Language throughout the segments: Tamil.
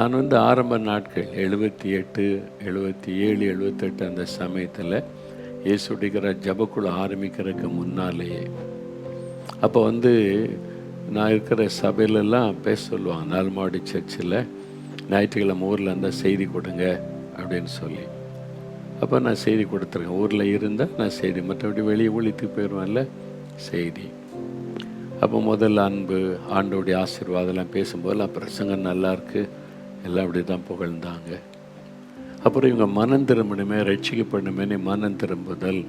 நான் வந்து ஆரம்ப நாட்கள் எழுபத்தி எட்டு எழுபத்தி ஏழு எழுபத்தெட்டு அந்த சமயத்தில் இயேசுடிக்கிற ஜபக்குழு ஆரம்பிக்கிறதுக்கு முன்னாலேயே அப்போ வந்து நான் இருக்கிற சபையிலெல்லாம் பேச சொல்லுவாங்க நால்மாடி சர்ச்சில் ஞாயிற்றுக்கிழமை ஊரில் இருந்தால் செய்தி கொடுங்க அப்படின்னு சொல்லி. அப்போ நான் செய்தி கொடுத்துருக்கேன் ஊரில் இருந்தால் நான் செய்தி மற்றபடி வெளியே ஒழித்து போயிடுவேன்ல செய்தி. அப்போ முதல்ல அன்பு ஆண்டோடைய ஆசீர்வாதம்லாம் பேசும்போதெல்லாம் பிரசங்கம் நல்லாயிருக்கு எல்லாம் அப்படி தான் புகழ்ந்தாங்க. அப்புறம் இவங்க மனம் திரும்பணுமே ரட்சிக்கப்படணுமே மனம் திரும்புதல்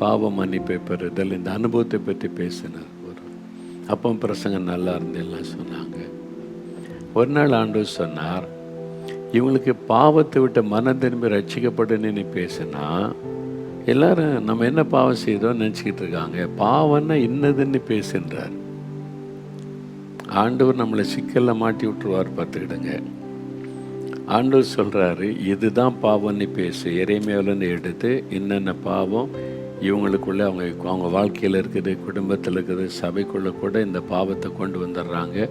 பாவ மன்னிப்பை பெறுதல் இந்த அனுபவத்தை பற்றி பேசினார் ஒரு. அப்போ பிரசங்கம் நல்லா இருந்து எல்லாம் சொன்னாங்க. ஒரு நாள் ஆண்டவர் சொன்னார் இவங்களுக்கு பாவத்தை விட்டு மனம் திரும்பி ரட்சிக்கப்படணும்னு பேசினா எல்லாரும் நம்ம என்ன பாவம் செய்தோம்னு நினச்சிக்கிட்டு இருக்காங்க. பாவம்னா இன்னதுன்னு பேசுன்றார். ஆண்டவர் நம்மளை சிக்கலில் மாட்டி விட்டுருவார் பார்த்துக்கிடுங்க. ஆண்டவர் சொல்கிறாரு இதுதான் பாவம்னு பேசு. இறைமையிலன்னு எடுத்து என்னென்ன பாவம் இவங்களுக்குள்ளே அவங்க அவங்க வாழ்க்கையில் இருக்குது குடும்பத்தில் இருக்குது சபைக்குள்ளே கூட இந்த பாவத்தை கொண்டு வந்துடுறாங்க.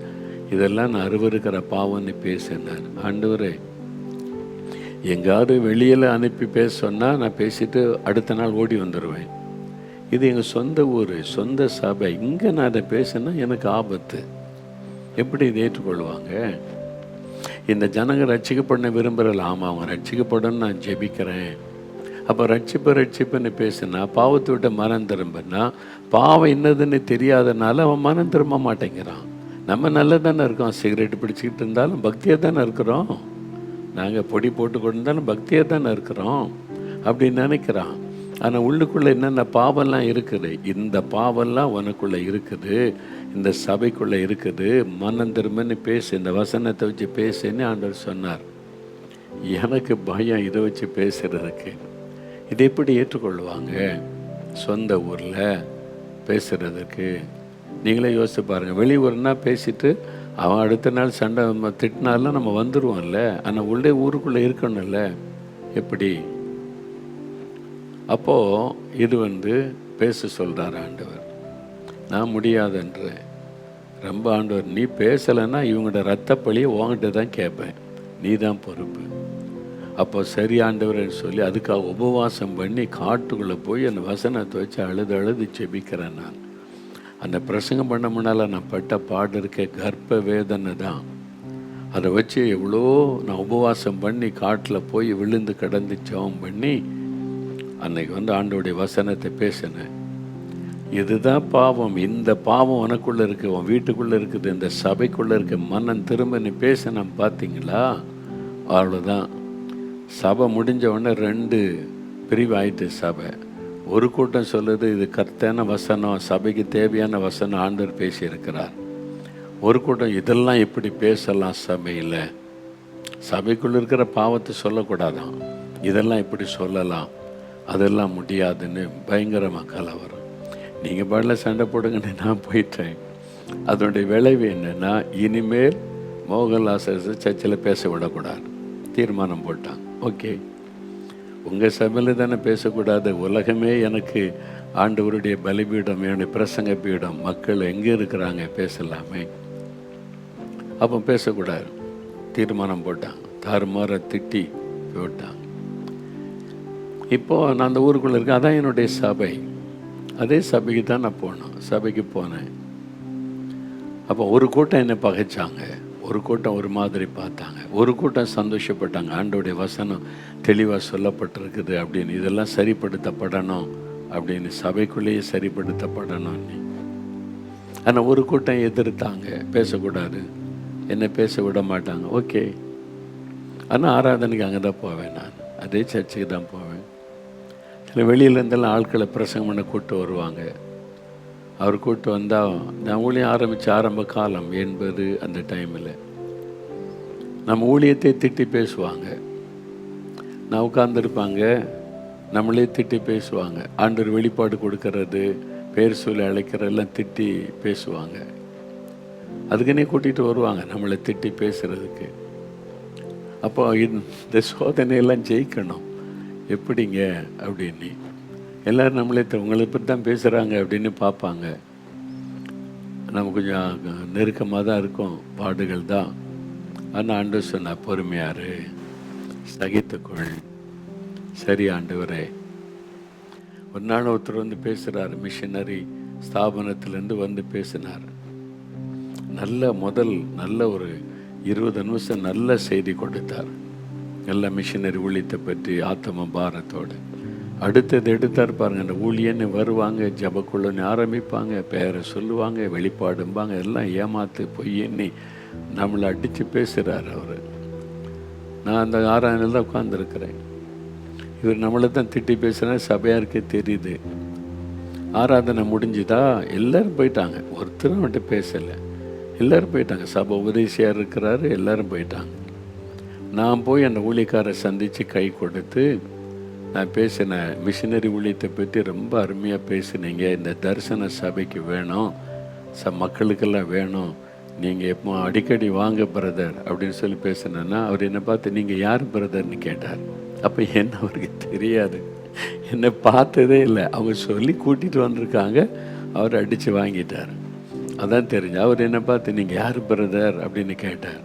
இதெல்லாம் நான் அருவருக்கிற பாவம்னு பேசினார் ஆண்டவரே எங்காவது வெளியில் அனுப்பி பேச சொன்னால் நான் பேசிட்டு அடுத்த நாள் ஓடி வந்துடுவேன் இது எங்கள் சொந்த ஊர் சொந்த சபை. இங்கே நான் அதை பேசினா எனக்கு ஆபத்து. எப்படி இதை ஏற்றுக்கொள்வாங்க? இந்த ஜனங்க ரட்சிக்கப்பட விரும்புகிறல ஆமாம் அவங்க ரட்சிக்கப்படணும்னு நான் ஜெபிக்கிறேன். அப்போ ரட்சிப்பு ரட்சிப்புன்னு பேசுனா பாவத்தை விட்டு மனம் திரும்பினா பாவம் என்னதுன்னு தெரியாதனால அவன் மனம் திரும்ப மாட்டேங்கிறான். நம்ம நல்லா தானே இருக்கோம். சிகரெட் பிடிச்சிக்கிட்டு இருந்தாலும் பக்தியாக தானே இருக்கிறோம். நாங்கள் பொடி போட்டு கொண்டிருந்தாலும் பக்தியாக தானே இருக்கிறோம். அப்படின்னு நினைக்கிறான். ஆனால் உள்ளுக்குள்ளே என்னென்ன பாவம்லாம் இருக்குது? இந்த பாவம்லாம் உனக்குள்ளே இருக்குது. இந்த சபைக்குள்ளே இருக்குது. மனம் திரும்பன்னு பேசு. இந்த வசனத்தை வச்சு பேசுன்னு ஆண்டவர் சொன்னார். எனக்கு பயம் இதை வச்சு பேசுகிறதுக்கு இதை எப்படி ஏற்றுக்கொள்வாங்க? சொந்த ஊரில் பேசுகிறதுக்கு நீங்களே யோசித்து பாருங்கள் வெளியூர்னா பேசிட்டு அவன் அடுத்த நாள் சண்டை நம்ம திட்டினாலும் நம்ம வந்துடுவோம்ல ஆனால் உள்ளே ஊருக்குள்ளே இருக்கணும்ல. எப்படி? அப்போது இது வந்து பேச சொல்கிறார் ஆண்டவர். நான் முடியாதுன்றேன் ரொம்ப ஆண்டவர் நீ பேசலைன்னா இவங்களோட ரத்தப்பழியை உங்ககிட்ட தான் கேட்பேன். நீ தான் பொறுப்பு. அப்போ சரி ஆண்டவர்னு சொல்லி அதுக்காக உபவாசம் பண்ணி காட்டுக்குள்ளே போய் அந்த வசனத்தை வச்சு அழுது அழுது செபிக்கிறேன் நான். அந்த பிரசங்கம் பண்ண முன்னால் நான் பட்ட பாடு இருக்க கர்ப்ப வேதனை தான். அதை வச்சு எவ்வளோ நான் உபவாசம் பண்ணி காட்டில் போய் விழுந்து கடந்து ஜெபம் பண்ணி அன்னைக்கு வந்து ஆண்டோடைய வசனத்தை பேசினேன். இதுதான் பாவம். இந்த பாவம் உனக்குள்ளே இருக்குது உன் வீட்டுக்குள்ளே இருக்குது இந்த சபைக்குள்ளே இருக்க. மன்னன் திரும்ப நீ பேசின பார்த்தீங்களா அவ்வளோதான் சபை முடிஞ்ச உடனே ரெண்டு பிரிவு ஆயிட்டு சபை. ஒரு கூட்டம் சொல்லுது இது கர்த்தான வசனம் சபைக்கு தேவையான வசனம் ஆண்டவர் பேசியிருக்கிறார். ஒரு கூட்டம் இதெல்லாம் எப்படி பேசலாம் சபையில்? சபைக்குள்ளே இருக்கிற பாவத்தை சொல்லக்கூடாதான். இதெல்லாம் எப்படி சொல்லலாம்? அதெல்லாம் முடியாதுன்னு பயங்கரமாக கலவரம். நீங்கள் பாடல சண்டை போடுங்கன்னு நான் போயிட்டேன். அதனுடைய விளைவு என்னென்னா இனிமேல் மோகன்லாசர் சர்ச்சில் பேச விடக்கூடாது. தீர்மானம் போட்டான். ஓகே. உங்கள் சபையில் தானே பேசக்கூடாது. உலகமே எனக்கு ஆண்டவருடைய பலிபீடம் என்னுடைய பிரசங்க பீடம். மக்கள் எங்கே இருக்கிறாங்க? பேசலாமே. அப்போ பேசக்கூடாது. தீர்மானம் போட்டான். தாறுமாற திட்டி போட்டான். இப்போது நான் அந்த ஊருக்குள்ளே இருக்கேன். அதான் என்னுடைய சபை. அதே சபைக்கு தான் நான் போனோம். சபைக்கு போனேன். அப்போ ஒரு கூட்டம் என்னை பகைச்சாங்க. ஒரு கூட்டம் ஒரு மாதிரி பார்த்தாங்க. ஒரு கூட்டம் சந்தோஷப்பட்டாங்க. ஆண்டோடைய வசனம் தெளிவாக சொல்லப்பட்டிருக்குது அப்படின்னு. இதெல்லாம் சரிப்படுத்தப்படணும் அப்படின்னு. சபைக்குள்ளேயே சரிப்படுத்தப்படணும்னு ஆனால் ஒரு கூட்டம் எதிர்த்தாங்க. பேசக்கூடாது. என்ன பேச விட மாட்டாங்க. ஓகே. ஆனால் ஆராதனைக்கு அங்கே தான் போவேன் நான். அதே சர்ச்சுக்கு தான் போவேன். சில வெளியிலேருந்தெல்லாம் ஆட்களை பிரசங்கம் பண்ண கூட்டு வருவாங்க. அவர் கூட்டு வந்தால் நான் ஊழியம் ஆரம்பித்த ஆரம்ப காலம் என்பது அந்த டைமில். நம்ம ஊழியத்தை திட்டி பேசுவாங்க. நான் உட்காந்துருப்பாங்க நம்மளே திட்டி பேசுவாங்க. ஆண்டவர் வெளிப்பாடு கொடுக்கறது பேர் சொல்லி அழைக்கிறதெல்லாம் திட்டி பேசுவாங்க. அதுக்குன்னே கூட்டிகிட்டு வருவாங்க நம்மளை திட்டி பேசுகிறதுக்கு அப்போ இந்த சோதனையெல்லாம் ஜெயிக்கணும். எப்படிங்க அப்படின்னு. எல்லோரும் நம்மளே உங்களை பற்றி தான் பேசுகிறாங்க அப்படின்னு பார்ப்பாங்க. நம்ம கொஞ்சம் நெருக்கமாக தான் இருக்கும் பாடுகள் தான். ஆனால் ஆண்டு சொன்ன பொறுமையார் சகித்துக்கொள். சரி ஆண்டவரே. ஒரு நாள் ஒருத்தர் வந்து பேசுகிறார் மிஷினரி ஸ்தாபனத்திலேருந்து வந்து பேசினார். நல்ல முதல் நல்ல ஒரு இருபது நிமிஷம் நல்ல செய்தி கொடுத்தார். எல்லா மிஷினரி ஊழியத்தை பற்றி ஆத்தம பாரத்தோடு. அடுத்தது எடுத்தார் பாருங்க அந்த ஊழியன்னு வருவாங்க ஜபக்குள்ளன்னு ஆரம்பிப்பாங்க பேரை சொல்லுவாங்க வெளிப்பாடும்பாங்க எல்லாம் ஏமாத்து பொய்யன்னு நம்மளை அடித்து பேசுகிறார் அவர். நான் அந்த ஆறாயிரம் தான் உட்காந்துருக்கிறேன் இவர் நம்மளை தான் திட்டி பேசுனா சபையாருக்கே தெரியுது. ஆராதனை முடிஞ்சுதா? எல்லோரும் போயிட்டாங்க. ஒருத்தரும் அவன்கிட்ட பேசலை. எல்லோரும் போயிட்டாங்க. சபை உபதேசியாக இருக்கிறாரு எல்லாரும் போயிட்டாங்க. நான் போய் அந்த ஊழியக்காரை சந்தித்து கை கொடுத்து நான் பேசின மிஷினரி ஊழியத்தை பற்றி ரொம்ப அருமையாக பேசுனீங்க. இந்த தரிசன சபைக்கு வேணும். ச மக்களுக்கெல்லாம் வேணும். நீங்கள் எப்போ அடிக்கடி வாங்க பிரதர் அப்படின்னு சொல்லி பேசினேன்னா அவர் என்னை பார்த்து நீங்கள் யார் பிரதர்னு கேட்டார். அப்போ என்ன அவருக்கு தெரியாது. என்னை பார்த்ததே இல்லை. அவங்க சொல்லி கூட்டிகிட்டு வந்திருக்காங்க. அவர் அடித்து வாங்கிட்டார். அதான் தெரிஞ்சு. அவர் என்னை பார்த்து நீங்கள் யார் பிரதர் அப்படின்னு கேட்டார்.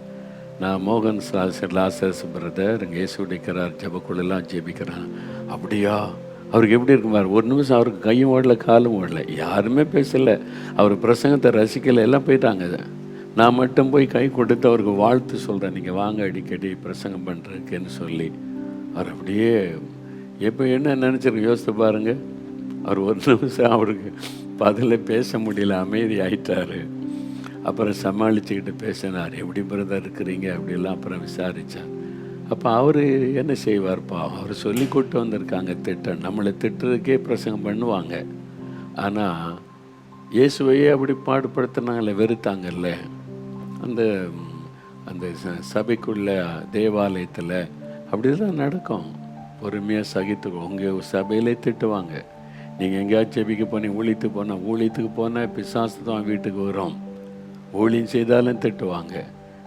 நான் மோகன் சாசர் லாசஸ் பிரதர் இங்கே இயேசு உடைக்கிறார் ஜபக்குள்ளெல்லாம் ஜெபிக்கிறான். அப்படியா? அவருக்கு எப்படி இருக்குமார் ஒரு நிமிஷம் அவருக்கு கையும் ஓடல காலும் ஓடல யாருமே பேசலை. அவர் பிரசங்கத்தை ரசிக்கலை எல்லாம் போயிட்டாங்க நான் மட்டும் போய் கை கொடுத்து அவருக்கு வாழ்த்து சொல்கிறேன் நீங்கள் வாங்க அடிக்கடி பிரசங்கம் பண்ணுறதுக்குன்னு சொல்லி. அவர் அப்படியே எப்போ என்ன நினச்சிருக்கு யோசித்து பாருங்கள் அவர் ஒரு நிமிஷம் அவருக்கு பதில பேச முடியல அமைதி ஆயிட்டாரு அப்புறம் சமாளிச்சுக்கிட்டு பேசினார். எப்படி பிரதர் இருக்கிறீங்க? அப்படிலாம் அப்புறம் விசாரித்தார் அப்போ அவர் என்ன செய்வார்ப்பா? அவர் சொல்லி கூட்டு வந்திருக்காங்க திட்டம் நம்மளை திட்டுறதுக்கே பிரசங்கம் பண்ணுவாங்க. ஆனால் இயேசுவையே அப்படி பாடுபடுத்தினாங்களே வெறுத்தாங்கல்ல? அந்த அந்த ச- சபைக்குள்ள தேவாலயத்தில் அப்படி தான் நடக்கும். பொறுமையாக சகித்துக்கோ. உங்கள் சபையிலே திட்டுவாங்க. நீங்கள் எங்கேயாச்சும் ஜெபிக்க போனீங்க ஊழியத்துக்கு போனால் ஊழியத்துக்கு போனால் பிசாசு தான் வீட்டுக்கு வரும். ஊழியம் செய்தாலும் திட்டுவாங்க.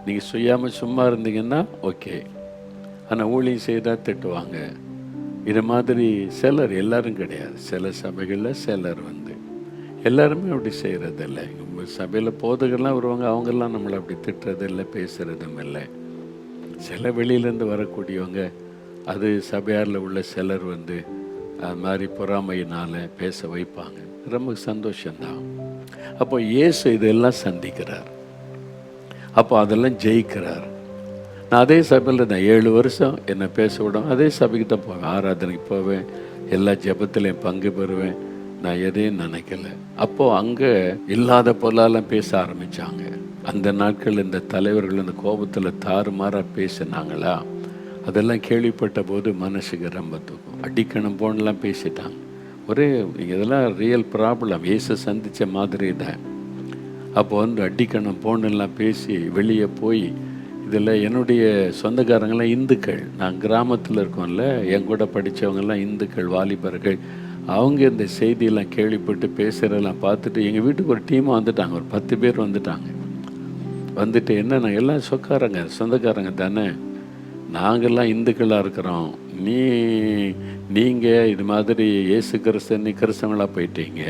நீங்கள் செய்யாமல் சும்மா இருந்தீங்கன்னா ஓகே. ஆனால் ஊழியம் செய்தால் திட்டுவாங்க. இது மாதிரி சிலர் எல்லாரும் கிடையாது. சில சபைகளில் சிலர் வந்து. எல்லாருமே அப்படி செய்கிறதில்ல சபையில் போதுகள்லாம் வருவாங்க அவங்கெல்லாம் நம்மளை அப்படி திட்டுறதில்லை பேசுகிறதும் இல்லை. சில வெளியிலேருந்து வரக்கூடியவங்க அது சபையாரில் உள்ள சிலர் வந்து அது மாதிரி பொறாமையினால் பேச வைப்பாங்க. ரொம்ப சந்தோஷம்தான். அப்போ இயேசு இதெல்லாம் சந்திக்கிறார். அப்போ அதெல்லாம் ஜெயிக்கிறார். நான் அதே சபையில் நான் ஏழு வருஷம் என்னை பேச விடும். அதே சபைக்கு தான் போவேன் ஆராதனைக்கு போவேன் எல்லா ஜபத்திலையும் பங்கு பெறுவேன். நான் எதையும் நினைக்கல. அப்போது அங்கே இல்லாத பொருளாலாம் பேச ஆரம்பித்தாங்க அந்த நாட்கள் இந்த தலைவர்கள் இந்த கோபத்தில் தாறுமாறாக பேசினாங்களா? அதெல்லாம் கேள்விப்பட்ட போது மனசுக்கு ரொம்ப தூக்கம். அடிக்கணும் போனெலாம் பேசிட்டாங்க. ஒரே இதெல்லாம் ரியல் ப்ராப்ளம் ஏசை சந்தித்த மாதிரி தான் அப்போ வந்து அடிக்கணும் போனெல்லாம் பேசி வெளியே போய் இதில் என்னுடைய சொந்தக்காரங்களாம் இந்துக்கள். நான் கிராமத்தில் இருக்கோம்ல என் கூட படித்தவங்கெல்லாம் இந்துக்கள் வாலிபர்கள். அவங்க இந்த செய்தியெல்லாம் கேள்விப்பட்டு பேசுகிறதெல்லாம் பார்த்துட்டு எங்கள் வீட்டுக்கு ஒரு டீமாக வந்துட்டாங்க. ஒரு பத்து பேர் வந்துட்டாங்க. வந்துட்டு என்னென்ன எல்லாம் சொக்காரங்க சொந்தக்காரங்க தானே. நாங்கள்லாம் இந்துக்களாக இருக்கிறோம். நீ நீங்கள் இது மாதிரி இயேசு கிறிஸ்தன் நீ கிறிஸ்தவங்களாக போயிட்டீங்க.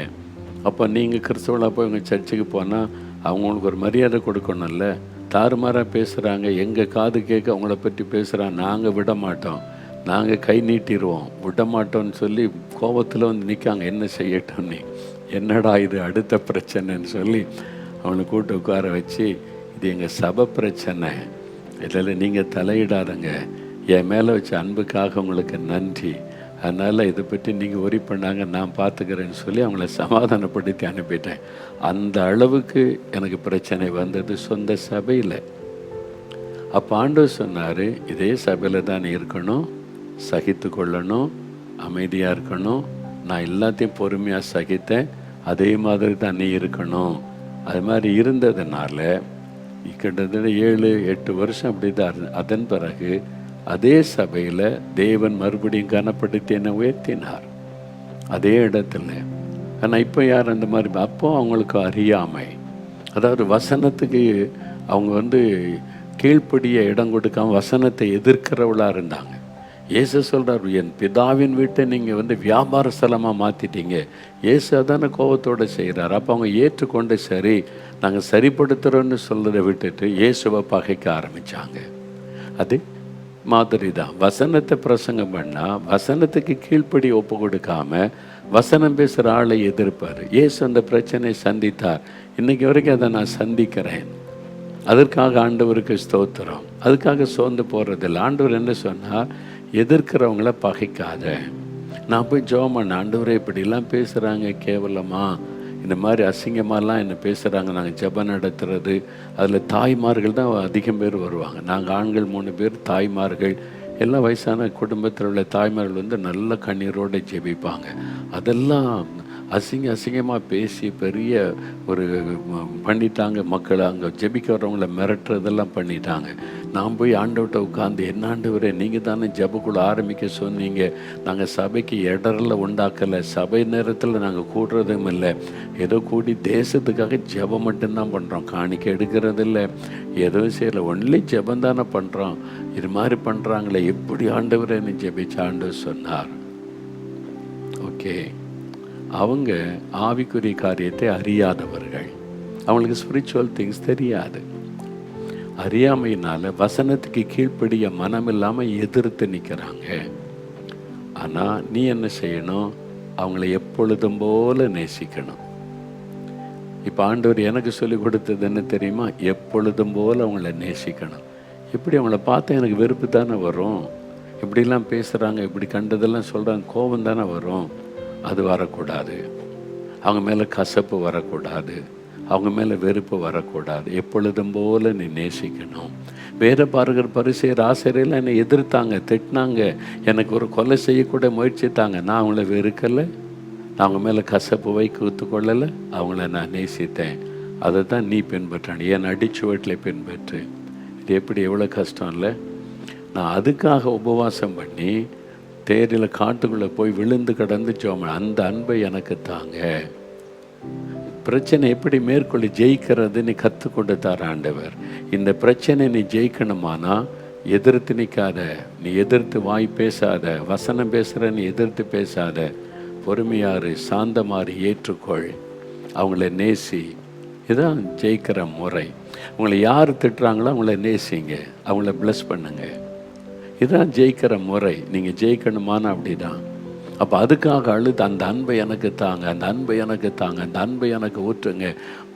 அப்போ நீங்கள் கிறிஸ்தவங்களாக போய் உங்கள் சர்ச்சுக்கு போனால் அவங்களுக்கு ஒரு மரியாதை கொடுக்கணும்ல. தாறுமாறாக பேசுகிறாங்க எங்கள் காது கேட்க அவங்கள பற்றி பேசுகிறாங்க நாங்கள் விட மாட்டோம் நாங்கள் கை நீட்டிடுவோம் விட மாட்டோம்னு சொல்லி கோபத்தில் வந்து நிற்காங்க என்ன செய்யட்டும்னு என்னடா இது அடுத்த பிரச்சனைன்னு சொல்லி அவனை கூட்டு உட்கார வச்சு இது எங்கள் சபை பிரச்சனை. இதில் நீங்கள் தலையிடாதங்க. என் மேலே வச்ச அன்புக்காக உங்களுக்கு நன்றி. அதனால் இதை பற்றி நீங்கள் ஒரி பண்ணாங்க நான் பார்த்துக்கிறேன்னு சொல்லி அவங்கள சமாதானப்படுத்தி அனுப்பிட்டேன். அந்த அளவுக்கு எனக்கு பிரச்சனை வந்தது சொந்த சபையில். அப்போ ஆண்டவர் சொன்னார் இதே சபையில் தான் இருக்கணும் சகித்து கொள்ளணும் அமைதியாக இருக்கணும். நான் எல்லாத்தையும் பொறுமையாக சகித்தேன். அதே மாதிரி தான் நீ இருக்கணும். அது மாதிரி இருந்ததுனால கிட்டத்தட்ட ஏழு எட்டு வருஷம் அப்படி தான் அதன் பிறகு அதே சபையில் தேவன் மறுபடியும் கனப்படுத்தி என்னை உயர்த்தினார். அதே இடத்துல ஆனால் இப்போ யார் அந்த மாதிரி? அப்போ அவங்களுக்கு அறியாமை. அதாவது வசனத்துக்கு அவங்க வந்து கீழ்ப்படிய இடம் கொடுக்காம வசனத்தை எதிர்க்கிறவளாக இருந்தாங்க. இயேசு சொல்கிறார் என் பிதாவின் வீட்டை நீங்கள் வந்து வியாபார ஸ்தலமாக மாற்றிட்டீங்க இயேசு அதான கோபத்தோடு செய்கிறார் அப்போ அவங்க ஏற்றுக்கொண்டு சரி நாங்கள் சரிப்படுத்துகிறோன்னு சொல்கிறத விட்டுட்டு இயேசுவை பகைக்க ஆரம்பித்தாங்க அது மாதிரி தான் வசனத்தை பிரசங்கம் பண்ணால் வசனத்துக்கு கீழ்ப்படி ஒப்பு கொடுக்காம வசனம் பேசுகிற ஆளை எதிர்ப்பார். ஏசு அந்த பிரச்சனையை சந்தித்தார். இன்றைக்கு வரைக்கும் அதை நான் சந்திக்கிறேன். அதற்காக ஆண்டவருக்கு ஸ்தோத்திரம். அதுக்காக சோர்ந்து போகிறதில்ல ஆண்டவர் என்ன சொன்னார்? எதிர்க்கிறவங்கள பகைக்காத. நான் போய் ஜோமன் ஆண்டவரை இப்படிலாம் பேசுகிறாங்க கேவலமாக இந்த மாதிரி அசிங்கமாலாம் என்ன பேசுகிறாங்க நாங்கள் ஜபம் நடத்துறது. அதில் தாய்மார்கள் தான் அதிகம் பேர் வருவாங்க. நாங்கள் ஆண்கள் மூணு பேர் தாய்மார்கள். எல்லா வயசான குடும்பத்தில் உள்ள தாய்மார்கள் வந்து நல்ல கண்ணீரோடு ஜெபிப்பாங்க. அதெல்லாம் அசிங்க அசிங்கமாக பேசி பெரிய ஒரு பண்ணிட்டாங்க மக்களை. அங்கே ஜெபிக்க வரவங்கள மிரட்டுறதெல்லாம் பண்ணிட்டாங்க. நான் போய் ஆண்டவர்கிட்ட உட்காந்து என்ன ஆண்டவரே நீங்கள் தானே ஜெபக்குள்ள ஆரம்பிக்க சொன்னீங்க. நாங்கள் சபைக்கு இடரில் உண்டாக்கலை. சபை நேரத்தில் நாங்கள் கூடுறதும் இல்லை. ஏதோ கூடி தேசத்துக்காக ஜெபம் மட்டும்தான் பண்ணுறோம் காணிக்க எடுக்கிறதில்ல. எதுவும் செய்யலை. ஒன்லி ஜெபம் தானே பண்ணுறோம் இது மாதிரி பண்ணுறாங்களே எப்படி ஆண்டவரேன்னு ஜெபிச்ச ஆண்டவர் சொன்னார். ஓகே. அவங்க ஆவிக்குரிய காரியத்தை அறியாதவர்கள். அவங்களுக்கு ஸ்பிரிச்சுவல் திங்ஸ் தெரியாது. அறியாமையினால வசனத்துக்கு கீழ்ப்படிய மனம் இல்லாமல் எதிர்த்து நிற்கிறாங்க ஆனால் நீ என்ன செய்யணும்? அவங்கள எப்பொழுதும் போல நேசிக்கணும். இப்போ ஆண்டவர் எனக்கு சொல்லி கொடுத்தது என்ன தெரியுமா? எப்பொழுதும் போல் அவங்கள நேசிக்கணும். இப்படி அவங்கள பார்த்தா எனக்கு வெறுப்பு தானே வரும்? இப்படிலாம் பேசுகிறாங்க இப்படி கண்டதெல்லாம் சொல்கிறாங்க கோபம் தானே வரும்? அது வரக்கூடாது. அவங்க மேலே கசப்பு வரக்கூடாது. அவங்க மேலே வெறுப்பு வரக்கூடாது. எப்பொழுதும் போல நீ நேசிக்கணும். வேற பாருகிற பரிசெயர் ஆசிரியர்லாம் என்னை எதிர்த்தாங்க திட்டினாங்க. எனக்கு ஒரு கொலை செய்யக்கூட முயற்சித்தாங்க. நான் அவங்கள வெறுக்கலை. நான் அவங்க மேலே கசப்பு வை கூத்து கொள்ளலை. அவங்கள நான் நேசித்தேன். அதை தான் நீ பின்பற்றணும் என் அடிச்சுவட்டில் பின்பற்று. இது எப்படி எவ்வளோ கஷ்டம் இல்லை? நான் அதுக்காக உபவாசம் பண்ணி தேரில் காட்டுக்குள்ளே போய் விழுந்து கிடந்து அந்த அன்பை எனக்கு தாங்க. பிரச்சனை எப்படி மேற்கொள்ளி ஜெயிக்கிறது நீ கற்றுக் கொடுத்தார் ஆண்டவர். இந்த பிரச்சனை நீ ஜெயிக்கணுமானா? எதிர்த்து நிற்காத நீ எதிர்த்து வாய் பேசாத வசனம் பேசுகிற நீ எதிர்த்து பேசாத. பொறுமையாறு சாந்தமாறு ஏற்றுக்கொள். அவங்கள நேசி. இதுதான் ஜெயிக்கிற முறை. உங்களை யார் திட்டுறாங்களோ அவங்கள நேசிங்க. அவங்கள ப்ளஸ் பண்ணுங்கள் இதுதான் ஜெயிக்கிற முறை. நீங்கள் ஜெயிக்கணுமானா அப்படிதான் அப்போ அதுக்காக அழுது அந்த அன்பை எனக்கு தாங்க அந்த அன்பை எனக்கு தாங்க அந்த அன்பை எனக்கு ஊற்றுங்க.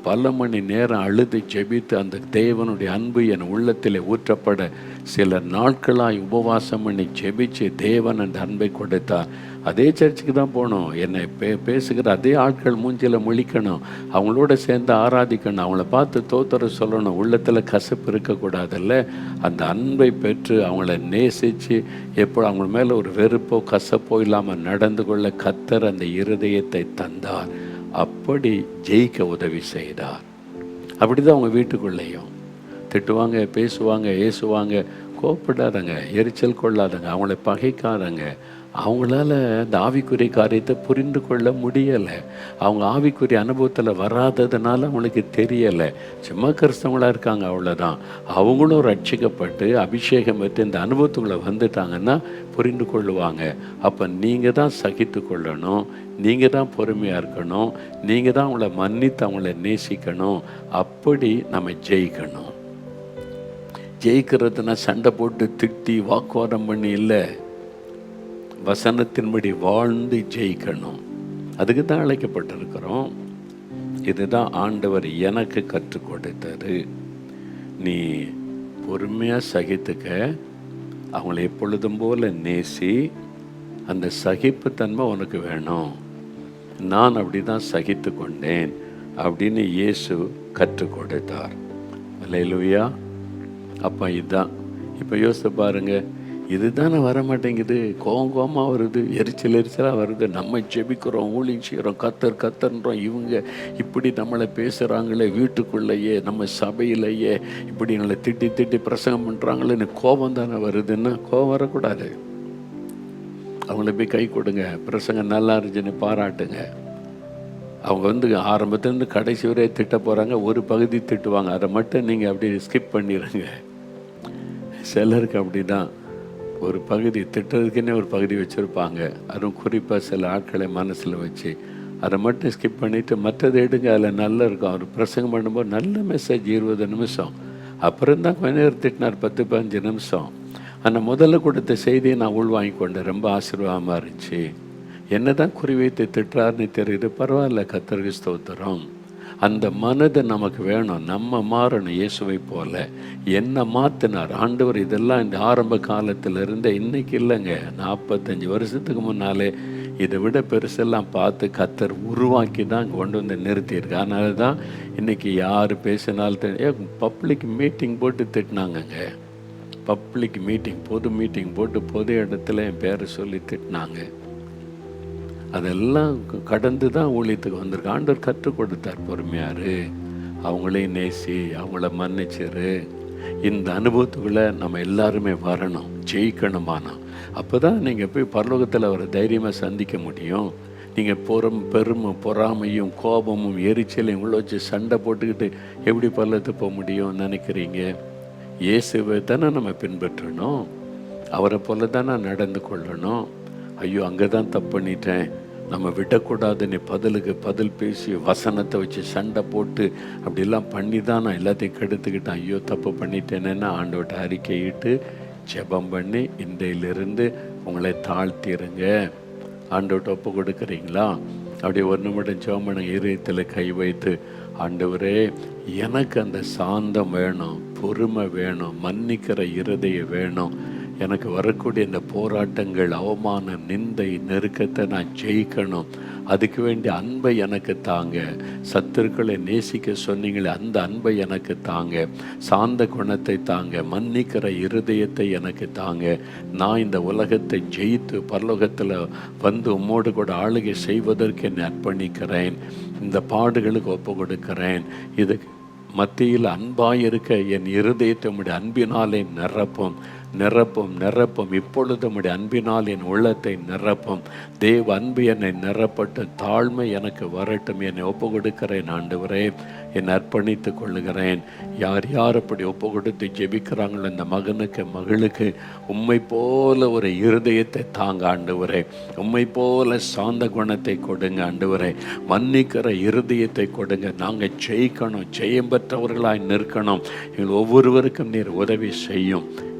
பல மணி நேரம் அழுது ஜெபித்து அந்த தேவனுடைய அன்பு என் உள்ளத்தில் ஊற்றப்பட சில நாட்களாய் உபவாசம் பண்ணி ஜெபிச்சு தேவன் அந்த அன்பை கொடுத்தார். அதே சர்ச்சுக்கு தான் போகணும் என்னை பே பேசுகிற அதே ஆட்கள் மூஞ்சியில் முழிக்கணும். அவங்களோட சேர்ந்து ஆராதிக்கணும். அவங்கள பார்த்து தோத்தர சொல்லணும். உள்ளத்தில் கசப்பு இருக்கக்கூடாதுல்ல? அந்த அன்பை பெற்று அவங்கள நேசித்து எப்போ அவங்க மேலே ஒரு வெறுப்போ கசப்போ இல்லாமல் நடந்து கொள்ள கத்தர் அந்த இருதயத்தை தந்தார். அப்படி ஜெயிக்க உதவி செய்தார். அப்படி தான் அவங்க வீட்டுக்குள்ளேயும். திட்டுவாங்க பேசுவாங்க ஏசுவாங்க கோப்பிடாதங்க எரிச்சல் கொள்ளாதங்க அவங்கள பகைக்காதங்க. அவங்களால இந்த ஆவிக்குரிய காரியத்தை புரிந்து கொள்ள முடியலை. அவங்க ஆவிக்குரிய அனுபவத்தில் வராததுனால அவங்களுக்கு தெரியலை. சும்மா கிறிஸ்தவங்களாக இருக்காங்க அவ்வளோதான் அவங்களும் ரட்சிக்கப்பட்டு அபிஷேகம் பெற்று இந்த அனுபவத்துக்குள்ளே வந்துட்டாங்கன்னா புரிந்து கொள்ளுவாங்க. அப்போ நீங்கள் தான் சகித்து கொள்ளணும். நீங்கள் தான் பொறுமையாக இருக்கணும். நீங்கள் தான் அவங்கள மன்னித்து அவங்கள நேசிக்கணும். அப்படி நம்ம ஜெயிக்கணும். ஜெயிக்கிறதுனா சண்டை போட்டு திட்டி வாக்குவாதம் பண்ணி இல்லை. வசனத்தின்படி வாழ்ந்து ஜெயிக்கணும். அதுக்கு தான் அழைக்கப்பட்டிருக்கிறோம். இதுதான் ஆண்டவர் எனக்கு கற்றுக் கொடுத்தது. நீ பொறுமையாக சகித்துக்க. அவங்கள எப்பொழுதும் போல நேசி. அந்த சகிப்புத்தன்மை உனக்கு வேணும். நான் அப்படி தான் சகித்து கொண்டேன் அப்படின்னு இயேசு கற்றுக் கொடுத்தார். அல்லேலூயா அப்போ இதுதான் இப்போ யோசித்து பாருங்க. இதுதானே வர மாட்டேங்குது கோவம் கோவமாக வருது. எரிச்சல் எரிச்சலாக வருது. நம்ம ஜெபிக்கிறோம் ஊழியம் செய்கிறோம் கத்தர் கத்தர்ன்றோம். இவங்க இப்படி நம்மளை பேசுகிறாங்களே வீட்டுக்குள்ளேயே நம்ம சபையிலேயே. இப்படி நம்மளை திட்டி திட்டி பிரசங்கம் பண்ணுறாங்களேன்னு கோபம் தானே வருதுன்னா கோபம் வரக்கூடாது. அவங்கள போய் கை கொடுங்க. பிரசங்கம் நல்லா இருந்துச்சுன்னு பாராட்டுங்க. அவங்க வந்து ஆரம்பத்துலேருந்து கடைசி வரை திட்ட போகிறாங்க ஒரு பகுதி திட்டுவாங்க. அதை மட்டும் நீங்கள் அப்படியே ஸ்கிப் பண்ணிடுங்க சிலருக்கு அப்படி தான் ஒரு பகுதி திட்டுறதுக்குன்னே ஒரு பகுதி வச்சுருப்பாங்க. அதுவும் குறிப்பாக சில ஆட்களை மனசில் வச்சு. அதை மட்டும் ஸ்கிப் பண்ணிவிட்டு மற்றதை எடுங்க. அதில் நல்லா இருக்கும். அவர் பிரசங்கம் பண்ணும்போது நல்ல மெசேஜ் இருபது நிமிஷம். அப்புறம் தான் கொஞ்ச நேரம் திட்டினார் பத்து பதினஞ்சு நிமிஷம். ஆனால் முதல்ல கொடுத்த செய்தியை நான் உள்வாங்கி கொண்டேன் ரொம்ப ஆசீர்வாதமாக இருந்துச்சு. என்ன தான் குறிவைத்து திட்டுறாருன்னு தெரியுது. பரவாயில்ல கத்தருக்கு ஸ்தோத்திரம். அந்த மனது நமக்கு வேணும். நம்ம மாறணும் இயேசுவை போல. என்ன மாற்றினார் ஆண்டவர் இதெல்லாம் இந்த ஆரம்ப காலத்தில் இருந்த இன்னைக்கு இல்லைங்க. நாற்பத்தஞ்சு வருஷத்துக்கு முன்னாலே இதை விட பெருசெல்லாம் பார்த்து கத்தர் உருவாக்கி தான் கொண்டு வந்து நிறுத்தியிருக்கு அதனால தான் இன்றைக்கி யார் பேசினாலும் பப்ளிக் மீட்டிங் போட்டு திட்டினாங்கங்க. பப்ளிக் மீட்டிங் பொது மீட்டிங் போட்டு பொது இடத்துல என் பேரை சொல்லி திட்டினாங்க. அதெல்லாம் கடந்து தான் ஊழியத்துக்கு வந்திருக்கு. ஆண்டவர் கற்றுக் கொடுத்தார் பொறுமையாரு. அவங்களையும் நேசி அவங்கள மன்னிச்சிரு. இந்த அனுபவத்துக்குள்ளே நம்ம எல்லாருமே வரணும் ஜெயிக்கணுமானோம் அப்போ தான் நீங்கள் போய் பரலோகத்தில் அவரை தைரியமாக சந்திக்க முடியும். நீங்கள் பொறம் பெருமை பொறாமையும் கோபமும் எரிச்சலையும் உள்ள வச்சு சண்டை போட்டுக்கிட்டு எப்படி பல்லத்து போக முடியும்னு நினைக்கிறீங்க? இயேசுவை தானே நம்ம பின்பற்றணும். அவரை போல தானே நடந்து கொள்ளணும். ஐயோ அங்கே தான் தப்பு பண்ணிட்டேன். நம்ம விடக்கூடாதுன்னு பதிலுக்கு பதில் பேசி வசனத்தை வச்சு சண்டை போட்டு அப்படிலாம் பண்ணி தான் நான் எல்லாத்தையும் கெடுத்துக்கிட்டேன் ஐயோ தப்பு பண்ணிட்டேனேன்னு ஆண்டோட்ட அறிக்கையிட்டு ஜெபம் பண்ணி இன்றையிலிருந்து உங்களை தாழ்த்திடுங்க ஆண்டோட்ட ஒப்பு கொடுக்குறீங்களா? அப்படியே ஒரு நிமிடம் ஜெபம் பண்ணுங்க கை வைத்து ஆண்டவரே எனக்கு அந்த சாந்தம் வேணும். பொறுமை வேணும் மன்னிக்கிற இருதயம் வேணும். எனக்கு வரக்கூடிய இந்த போராட்டங்கள் அவமானம் நிந்தை நெருக்கத்தை நான் ஜெயிக்கணும். அதுக்கு வேண்டிய அன்பை எனக்கு தாங்க. சத்துருக்களை நேசிக்க சொன்னீங்களே அந்த அன்பை எனக்கு தாங்க. சாந்த குணத்தை தாங்க மன்னிக்கிற இருதயத்தை எனக்கு தாங்க. நான் இந்த உலகத்தை ஜெயித்து பரலோகத்தில் வந்து உம்மோடு கூட ஆளுகை செய்வதற்கு என்னை அர்ப்பணிக்கிறேன். இந்த பாடுகளுக்கு ஒப்பு கொடுக்கிறேன். இதுக்கு மத்தியில் அன்பாய் இருக்க என் இருதயத்தை உம்முடைய அன்பினாலே நிரப்பும். நிரப்பும் நிரப்பும். இப்பொழுது உடைய அன்பினால் என் உள்ளத்தை நிரப்பும். தேவ அன்பு என்னை நிரப்பட்டும். தாழ்மை எனக்கு வரட்டும். என்னை ஒப்பு கொடுக்கிறேன் ஆண்டவரே. என் அர்ப்பணித்துக் கொள்ளுகிறேன். யார் யார் அப்படி ஒப்பு கொடுத்து ஜெபிக்கிறாங்களோ இந்த மகனுக்கு மகளுக்கு உம்மை போல ஒரு இருதயத்தை தாங்க ஆண்டவரே. உம்மை போல சாந்த குணத்தை கொடுங்க ஆண்டவரே. மன்னிக்கிற இருதயத்தை கொடுங்க. நாங்கள் ஜெயிக்கணும். ஜெயம் பெற்றவர்களாய் நிற்கணும். எங்கள் ஒவ்வொருவருக்கும் நீர் உதவி செய்யும்.